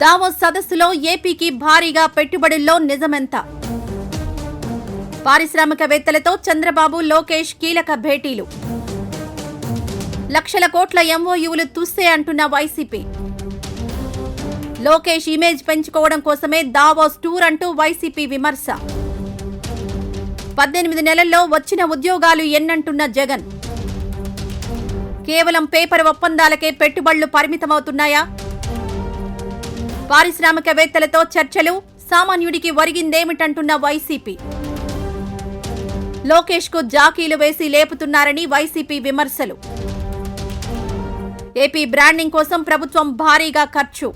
Davos సదస్సులో ఏపీకి భారీగా పెట్టుబడుల్లో నిజమెంత. పారిశ్రామికవేత్తలతో చంద్రబాబు లోకేష్ కీలక భేటీలు. లక్షల కోట్ల ఎంఓయూలు తుస్సే అంటున్న వైసీపీ. లోకేష్ ఇమేజ్ పెంచుకోవడం కోసమే దావోస్ టూర్ అంటూ వైసీపీ విమర్శ. పద్దెనిమిది నెలల్లో వచ్చిన ఉద్యోగాలు ఎన్నంటున్న జగన్. కేవలం పేపర్ ఒప్పందాలకే పెట్టుబడులు పరిమితమవుతున్నాయా? పారిశ్రామికవేత్తలతో చర్చలు సామాన్యుడికి ఒరిగిందేమిటంటున్న వైసీపీ. లోకేష్కు జాకీలు వేసి లేపుతున్నారని వైసీపీ విమర్శలు. ఏపీ బ్రాండింగ్ కోసం ప్రభుత్వం భారీగా ఖర్చు.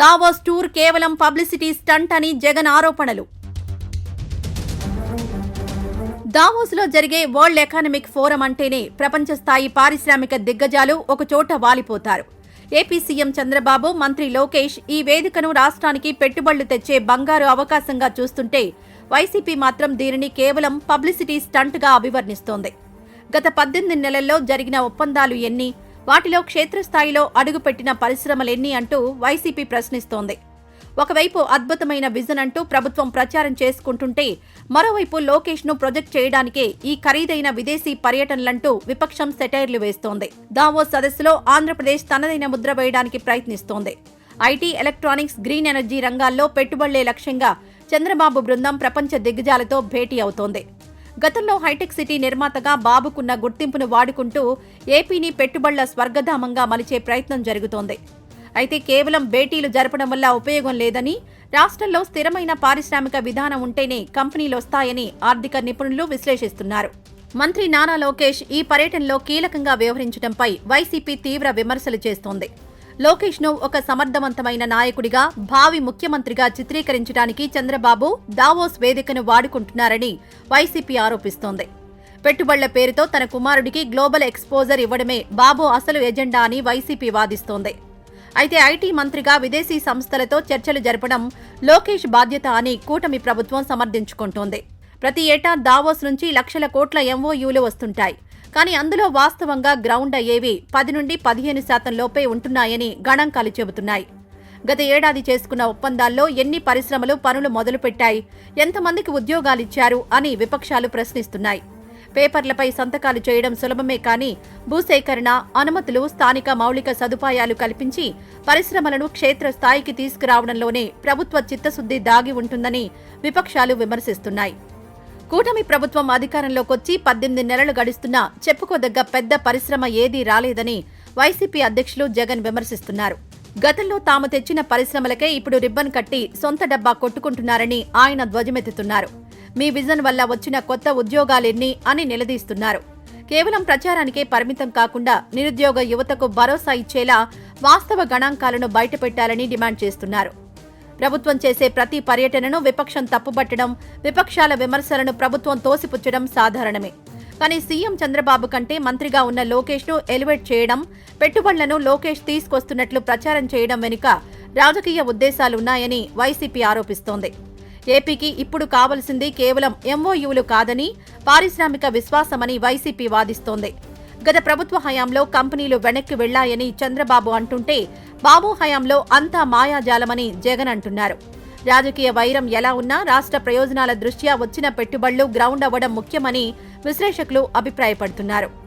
దావోస్ టూర్ కేవలం పబ్లిసిటీ స్టంట్ అని జగన్ ఆరోపణలు. దావోస్లో జరిగే వరల్డ్ ఎకనామిక్ ఫోరం అంటేనే ప్రపంచ స్థాయి పారిశ్రామిక దిగ్గజాలు ఒకచోట వాలిపోతారు. ఏపీ సీఎం చంద్రబాబు మంత్రి లోకేష్ ఈ వేదికను రాష్ట్రానికి పెట్టుబడులు తెచ్చే బంగారు అవకాశంగా చూస్తుంటే వైసీపీ మాత్రం దీనిని కేవలం పబ్లిసిటీ స్టంట్గా అభివర్ణిస్తోంది. గత పద్దెనిమిది నెలల్లో జరిగిన ఒప్పందాలు ఎన్ని వాటిలో క్షేత్రస్థాయిలో అడుగుపెట్టిన పరిశ్రమలెన్ని అంటూ వైసీపీ ప్రశ్నిస్తోంది. ఒకవైపు అద్భుతమైన విజన్ అంటూ ప్రభుత్వం ప్రచారం చేసుకుంటుంటే మరోవైపు లోకేష్ను ప్రొజెక్ట్ చేయడానికే ఈ ఖరీదైన విదేశీ పర్యటనలంటూ విపక్షం సెటైర్లు వేస్తోంది. దావో సదస్సులో ఆంధ్రప్రదేశ్ తనదైన ముద్ర వేయడానికి ప్రయత్నిస్తోంది. ఐటీ ఎలక్ట్రానిక్స్ గ్రీన్ ఎనర్జీ రంగాల్లో పెట్టుబడులే లక్ష్యంగా చంద్రబాబు బృందం ప్రపంచ దిగ్గజాలతో భేటీ అవుతోంది. గతంలో హైటెక్ సిటీ నిర్మాతగా బాబుకున్న గుర్తింపును వాడుకుంటూ ఏపీని పెట్టుబడుల స్వర్గధామంగా మలిచే ప్రయత్నం జరుగుతోంది. అయితే కేవలం భేటీలు జరపడం వల్ల ఉపయోగం లేదని రాష్ట్రంలో స్థిరమైన పారిశ్రామిక విధానం ఉంటేనే కంపెనీలు వస్తాయని ఆర్థిక నిపుణులు విశ్లేషిస్తున్నారు. మంత్రి నానా లోకేష్ ఈ పర్యటనలో కీలకంగా వ్యవహరించడంపై వైసీపీ తీవ్ర విమర్శలు చేస్తోంది. లోకేష్ను ఒక సమర్థవంతమైన నాయకుడిగా భావి ముఖ్యమంత్రిగా చిత్రీకరించడానికి చంద్రబాబు దావోస్ వేదికను వాడుకుంటున్నారని వైసీపీ ఆరోపిస్తోంది. పెట్టుబడుల పేరుతో తన కుమారుడికి గ్లోబల్ ఎక్స్పోజర్ ఇవ్వడమే బాబు అసలు ఎజెండా అని వైసీపీ వాదిస్తోంది. అయితే ఐటీ మంత్రిగా విదేశీ సంస్థలతో చర్చలు జరపడం లోకేష్ బాధ్యత అని కూటమి ప్రభుత్వం సమర్థించుకుంటోంది. ప్రతి ఏటా దావోస్ నుంచి లక్షల కోట్ల ఎంఓయూలు వస్తుంటాయి. కానీ అందులో వాస్తవంగా గ్రౌండ్ అయ్యేవి పది నుండి పదిహేను శాతం లోపే ఉంటున్నాయని గణాంకాలు చెబుతున్నాయి. గత ఏడాది చేసుకున్న ఒప్పందాల్లో ఎన్ని పరిశ్రమలు పనులు మొదలుపెట్టాయి ఎంతమందికి ఉద్యోగాలిచ్చారు అని విపక్షాలు ప్రశ్నిస్తున్నాయి. పేపర్లపై సంతకాలు చేయడం సులభమే కానీ భూసేకరణ అనుమతులు స్థానిక మౌలిక సదుపాయాలు కల్పించి పరిశ్రమలను క్షేత్రస్థాయికి తీసుకురావడంలోనే ప్రభుత్వ చిత్తశుద్ధి దాగి ఉంటుందని విపక్షాలు విమర్శిస్తున్నాయి. కూటమి ప్రభుత్వం అధికారంలోకొచ్చి పద్దెనిమిది నెలలు గడుస్తున్నా చెప్పుకోదగ్గ పెద్ద పరిశ్రమ ఏదీ రాలేదని వైసీపీ అధ్యక్షులు జగన్ విమర్శిస్తున్నారు. గతంలో తాము తెచ్చిన పరిశ్రమలకే ఇప్పుడు రిబ్బన్ కట్టి సొంత డబ్బా కొట్టుకుంటున్నారని ఆయన ధ్వజమెత్తుతున్నారు. మీ విజన్ వల్ల వచ్చిన కొత్త ఉద్యోగాలెన్ని అని నిలదీస్తున్నారు. కేవలం ప్రచారానికే పరిమితం కాకుండా నిరుద్యోగ యువతకు భరోసా ఇచ్చేలా వాస్తవ గణాంకాలను బయటపెట్టాలని డిమాండ్ చేస్తున్నారు. ప్రభుత్వం చేసే ప్రతి పర్యటనను విపక్షం తప్పుబట్టడం విపక్షాల విమర్శలను ప్రభుత్వం తోసిపుచ్చడం సాధారణమే. కానీ సీఎం చంద్రబాబు కంటే మంత్రిగా ఉన్న లోకేష్ను ఎలివేట్ చేయడం పెట్టుబడులను లోకేష్ తీసుకొస్తున్నట్లు ప్రచారం చేయడం వెనుక రాజకీయ ఉద్దేశాలున్నాయని వైసీపీ ఆరోపిస్తోంది. ఏపీకి ఇప్పుడు కావలసింది కేవలం ఎంఓయూలు కాదని పారిశ్రామిక విశ్వాసమని వైసీపీ వాదిస్తోంది. గత ప్రభుత్వ హయాంలో కంపెనీలు వెనక్కి వెళ్ళాయని చంద్రబాబు అంటుంటే బాబు హయాంలో అంతా మాయాజాలమని జగన్ అంటున్నారు. రాజకీయ వైరం ఎలా ఉన్నా రాష్ట్ర ప్రయోజనాల దృష్ట్యా వచ్చిన పెట్టుబడులు గ్రౌండ్ అవ్వడం ముఖ్యమని విశ్లేషకులు అభిప్రాయపడుతున్నారు.